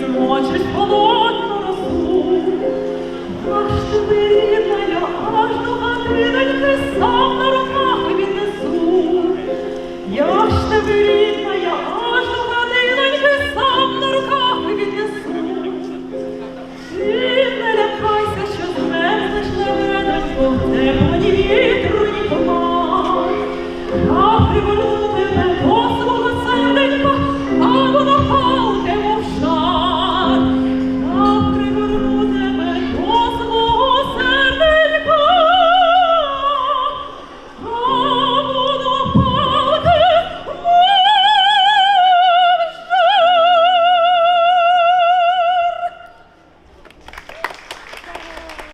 Змочиш холодну росу, аж ти Oh.